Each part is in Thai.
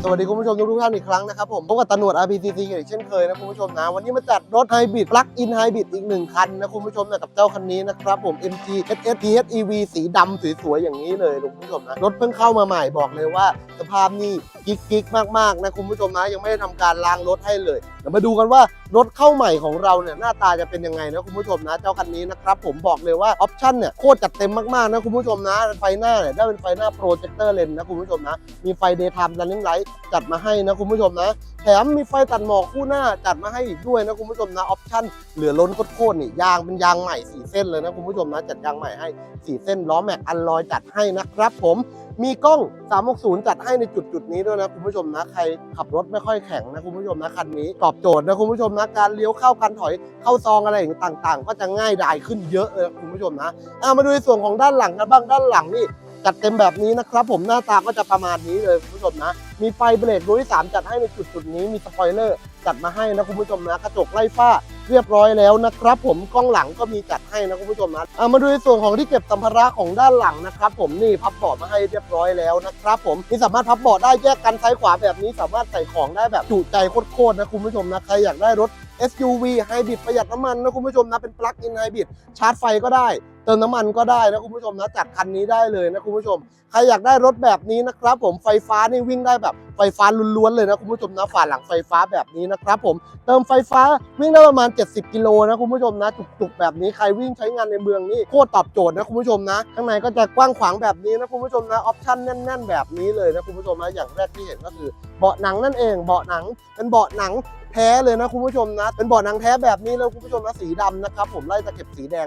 สวัสดีคุณผู้ชมทุกท่านอีกครั้งนะครับผมพบกับตนวด RPCC กันอีกเช่นเคยนะคุณผู้ชมนะวันนี้มาจัดรถไฮบริดปลั๊กอินไฮบริดอีกหนึ่งคันนะคุณผู้ชมนะกับเจ้าคันนี้นะครับผม MG SS PHEV สีดำสวยๆอย่างนี้เลยคุณผู้ชมนะรถเพิ่งเข้ามาใหม่บอกเลยว่า สภาพนี่กิ๊กๆมากๆนะคุณผู้ชมนะยังไม่ได้ทำการล้างรถให้เลยเดี๋ยวมาดูกันว่า รถเข้าใหม่ของเราเนี่ยหน้าตาจะเป็นยังไงนะคุณผู้ชมนะเจ้าคันนี้นะครับผมบอกเลยว่าออปชั่นเนี่ยโคตรจัดเต็มมากๆนะคุณผู้ชมนะไฟหน้าเนี่ยได้เป็นไฟหน้าโปรเจคเตอร์เลนนะคุณผู้ชมนะมีไฟ daytime running light จัดมาให้นะคุณผู้ชมนะแถมมีไฟตัดหมอกคู่หน้าจัดมาให้อีกด้วยนะคุณผู้ชมนะออปชั่นเหลือล้นโคตรๆนี่ยางเป็นยางใหม่4เส้นเลยนะคุณผู้ชมนะจัดยางใหม่ให้4เส้นล้อแม็กอันลอยจัดให้นะครับผมมีกล้อง 360 จัดให้ในจุดจุดนี้ด้วยนะคุณผู้ชมนะ ใครขับรถไม่ค่อยแข็งนะคุณผู้ชมนะคันนี้ตอบโจทย์นะคุณผู้ชมนะ การเลี้ยวเข้าการถอยเข้าซองอะไรอย่างต่างๆ ก็จะง่ายดายขึ้นเยอะเลยคุณผู้ชมนะอะมาดูในส่วนของด้านหลังกันบ้างด้านหลังนี่จัดเต็มแบบนี้นะครับผมหน้าตาก็จะประมาณนี้เลยคุณผู้ชมนะ มีไฟเบรกดวงที่3จัดให้ในจุดจุดนี้มีสปอยเลอร์จัดมาให้นะคุณผู้ชมนะกระจกไล่ฝ้า เรียบร้อยแล้วนะครับ ผมกล้องหลังก็มีจัดให้นะคุณผู้ชมนะเอามาดูในส่วนของที่เก็บสัมภาระของด้านหลังนะครับ ผมนี่พับเบาะมาให้เรียบร้อยแล้วนะครับ ผมนี่สามารถพับเบาะได้แยกกันซ้ายขวาแบบนี้สามารถใส่ของได้แบบจุใจโคตรๆนะคุณผู้ชมนะใครอยากได้รถ SUV ไฮบริดประหยัดน้ำมันนะคุณผู้ชมนะเป็นปลั๊กอินไฮบริดชาร์จไฟก็ได้เติมน้ำมันก็ได้นะคุณผู้ชมนะจัดคันนี้ได้เลยนะคุณผู้ชม ใครอยากได้รถแบบนี้นะครับ ผมไฟฟ้านี่วิ่งได้แบบไฟฟ้าล้วนๆเลยนะคุณผู้ชมนะฝาหลังไฟฟ้าแบบนี้นะครับผมเติมไฟฟ้าวิ่งได้ประมาณ 70 กิโลนะคุณผู้ชมนะจุกๆแบบนี้ใครวิ่งใช้งานในเมืองนี่โคตรตอบโจทย์นะคุณผู้ชมนะ ข้างในก็จะกว้างขวางแบบนี้นะคุณผู้ชมนะออปชั่นแน่น ๆ แบบนี้เลยนะคุณผู้ชมนะอย่างแรกที่เห็นก็คือเบาะหนังนั่นเองเบาะหนังเป็นเบาะหนัง แท้เลยนะคุณผู้ชมนะ เป็นเบาะหนังแท้แบบนี้เลยคุณผู้ชมนะสีดำนะครับผมไล่ตะเข็บสีแดง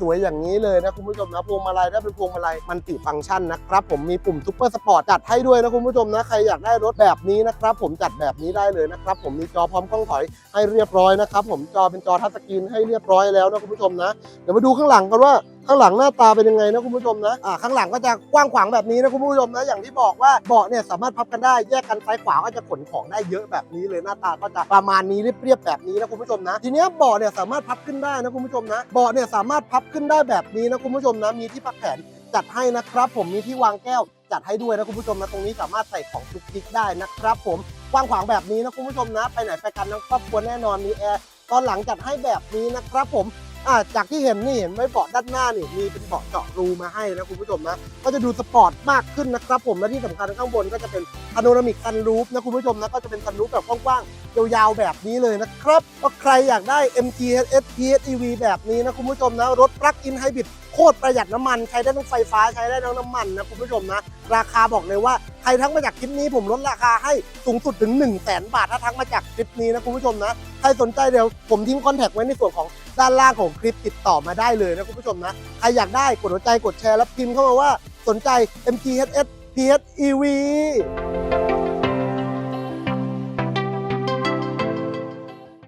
สวยๆอย่างนี้เลยนะคุณผู้ชมนะพวงมาลัยได้เป็นพวงมาลัยมันติฟังก์ชันนะครับผมมีปุ่มซุปเปอร์สปอร์ตจัดให้ด้วยนะคุณผู้ชมนะใครอยากได้รถแบบนี้นะครับผมจัดแบบนี้ได้เลยนะครับผมมีจอพร้อมกล้องถอยให้เรียบร้อยนะครับผมจอเป็นจอทัชสกรีนให้เรียบร้อยแล้วนะคุณผู้ชมนะเดี๋ยวมาดูข้างหลังกันว่า ข้างหลังหน้าตาเป็นยังไงนะคุณผู้ชมนะอ่าข้างหลังก็จะกว้างขวางแบบนี้นะคุณผู้ชมนะอย่างที่บอกว่าเบาะเนี่ยสามารถพับกันได้แยกกันซ้ายขวาก็จะขนของได้เยอะแบบนี้เลยหน้าตาก็จะประมาณนี้เรียบๆแบบนี้นะคุณผู้ชมนะ ทีนี้เบาะเนี่ยสามารถพับขึ้นได้นะคุณผู้ชมนะเบาะเนี่ยสามารถพับขึ้นได้แบบนี้นะคุณผู้ชมนะมีที่พักแขนจัดให้นะครับผมมีที่วางแก้วจัดให้ด้วยนะคุณผู้ชมนะตรงนี้สามารถใส่ของจุกจิกได้นะครับผมกว้างขวางแบบนี้นะคุณผู้ชมนะ ไปไหนไปกันทั้งครอบครัวแน่นอนมีแอร์ตอนหลังจัดให้แบบนี้นะครับผม อ่าจากที่เห็นนี่เห็นไหมเบาะด้านหน้านี่มีเป็นเบาะเจาะรูมาให้นะคุณผู้ชมนะก็จะดูสปอร์ตมากขึ้นนะครับผมและที่สำคัญข้างบนก็จะเป็นพาโนรามิกซันรูฟนะคุณผู้ชมนะก็จะเป็นซันรูฟแบบกว้างๆยาวๆแบบนี้เลยนะครับก็ใครอยากได้ MG HS PHEV แบบนี้นะคุณผู้ชมนะรถปลั๊กอินไฮบริด โคตรประหยัดน้ำมัน ใช้ได้ทั้งไฟฟ้าใช้ได้ทั้งน้ำมันนะคุณผู้ชมนะ ราคาบอกเลยว่าใครทั้งมาจากคลิปนี้ผมลดราคาให้สูงสุดถึง1 0 0 0 0แบาทถ้าทั้งมาจากคลิปนี้นะคุณผู้ชมนะใครสนใจเดี๋ยวผมทิ้งคอนแทคไว้ในส่วนของด้านล่างของคลิปติดต่อมาได้เลยนะคุณผู้ชมนะใครอยากได้กดหัวใจกดแชร์แล้วพิมพ์เข้ามาว่าสนใจ MTHS PHEV